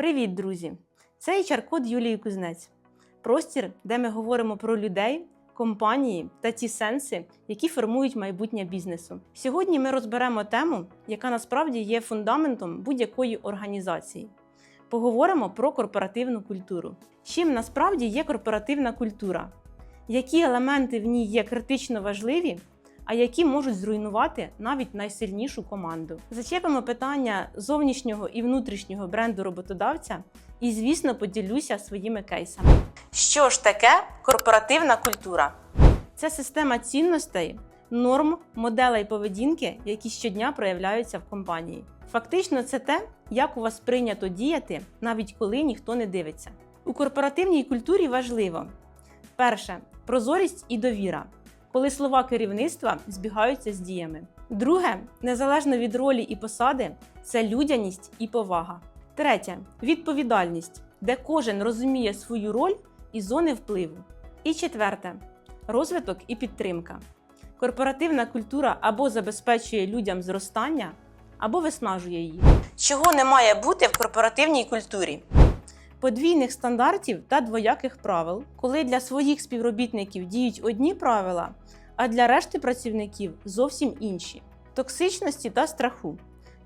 Привіт, друзі! Це HR-код Юлії Кузнець. Простір, де ми говоримо про людей, компанії та ті сенси, які формують майбутнє бізнесу. Сьогодні ми розберемо тему, яка насправді є фундаментом будь-якої організації. Поговоримо про корпоративну культуру. Чим насправді є корпоративна культура? Які елементи в ній є критично важливі, а які можуть зруйнувати навіть найсильнішу команду? Зачепимо питання зовнішнього і внутрішнього бренду роботодавця і, звісно, поділюся своїми кейсами. Що ж таке корпоративна культура? Це система цінностей, норм, моделей поведінки, які щодня проявляються в компанії. Фактично, це те, як у вас прийнято діяти, навіть коли ніхто не дивиться. У корпоративній культурі важливо перше прозорість і довіра, коли слова керівництва збігаються з діями. Друге, незалежно від ролі і посади, це людяність і повага. Третє відповідальність, де кожен розуміє свою роль і зони впливу. І четверте розвиток і підтримка. Корпоративна культура або забезпечує людям зростання, або виснажує її. Чого не має бути в корпоративній культурі? Подвійних стандартів та двояких правил, коли для своїх співробітників діють одні правила, а для решти працівників зовсім інші. Токсичності та страху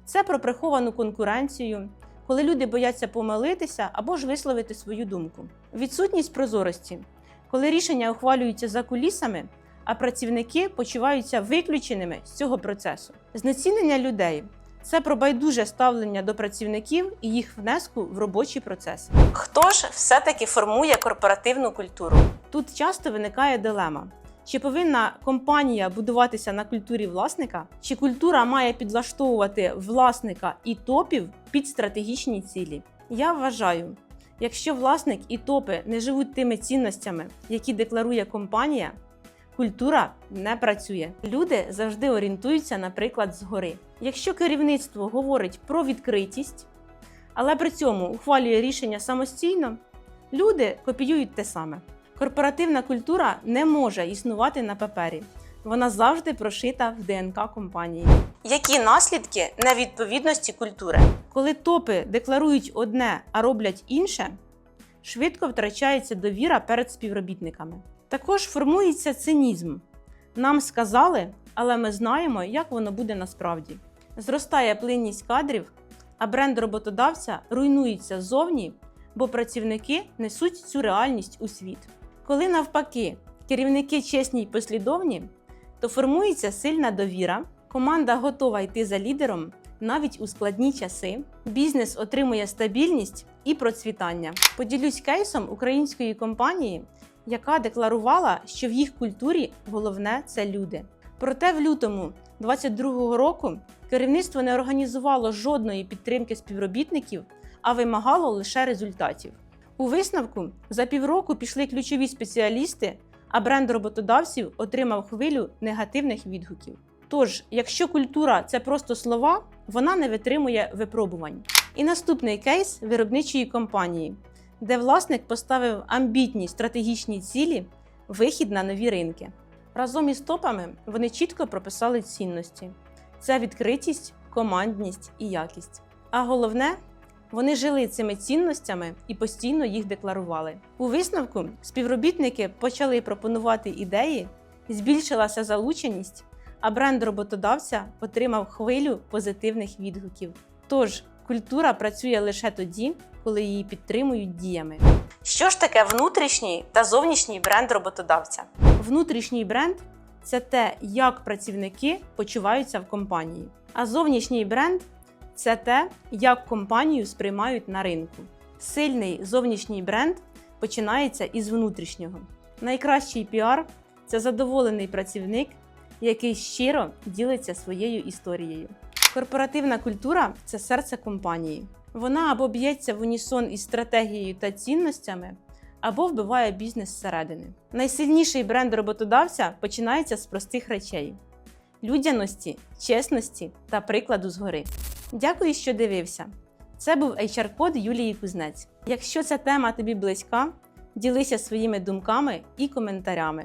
це про приховану конкуренцію, коли люди бояться помилитися або ж висловити свою думку. Відсутність прозорості, коли рішення ухвалюються за кулісами, а працівники почуваються виключеними з цього процесу. Знецінення людей це про байдуже ставлення до працівників і їх внеску в робочий процес. Хто ж все-таки формує корпоративну культуру? Тут часто виникає дилема. Чи повинна компанія будуватися на культурі власника, чи культура має підлаштовувати власника і топів під стратегічні цілі? Я вважаю, якщо власник і топи не живуть тими цінностями, які декларує компанія, культура не працює. Люди завжди орієнтуються, наприклад, згори. Якщо керівництво говорить про відкритість, але при цьому ухвалює рішення самостійно, люди копіюють те саме. Корпоративна культура не може існувати на папері. Вона завжди прошита в ДНК компанії. Які наслідки невідповідності культури? Коли топи декларують одне, а роблять інше, швидко втрачається довіра перед співробітниками. Також формується цинізм. Нам сказали, але ми знаємо, як воно буде насправді. Зростає плинність кадрів, а бренд роботодавця руйнується ззовні, бо працівники несуть цю реальність у світ. Коли навпаки керівники чесні й послідовні, то формується сильна довіра, команда готова йти за лідером навіть у складні часи. Бізнес отримує стабільність і процвітання. Поділюсь кейсом української компанії, яка декларувала, що в їх культурі головне це люди. Проте в лютому 2022 року керівництво не організувало жодної підтримки співробітників, а вимагало лише результатів. У висновку за півроку пішли ключові спеціалісти, а бренд роботодавців отримав хвилю негативних відгуків. Тож, якщо культура це просто слова, вона не витримує випробувань. І наступний кейс виробничої компанії, де власник поставив амбітні стратегічні цілі, вихід на нові ринки. Разом із топами вони чітко прописали цінності: це відкритість, командність і якість. А головне, вони жили цими цінностями і постійно їх декларували. У висновку співробітники почали пропонувати ідеї, збільшилася залученість, а бренд роботодавця отримав хвилю позитивних відгуків. Тож культура працює лише тоді, коли її підтримують діями. Що ж таке внутрішній та зовнішній бренд роботодавця? Внутрішній бренд це те, як працівники почуваються в компанії, а зовнішній бренд це те, як компанію сприймають на ринку. Сильний зовнішній бренд починається із внутрішнього. Найкращий піар це задоволений працівник, який щиро ділиться своєю історією. Корпоративна культура це серце компанії. Вона або б'ється в унісон із стратегією та цінностями, або вбиває бізнес зсередини. Найсильніший бренд роботодавця починається з простих речей: людяності, чесності та прикладу згори. Дякую, що дивився. Це був HR-код Юлії Кузнець. Якщо ця тема тобі близька, ділися своїми думками і коментарями.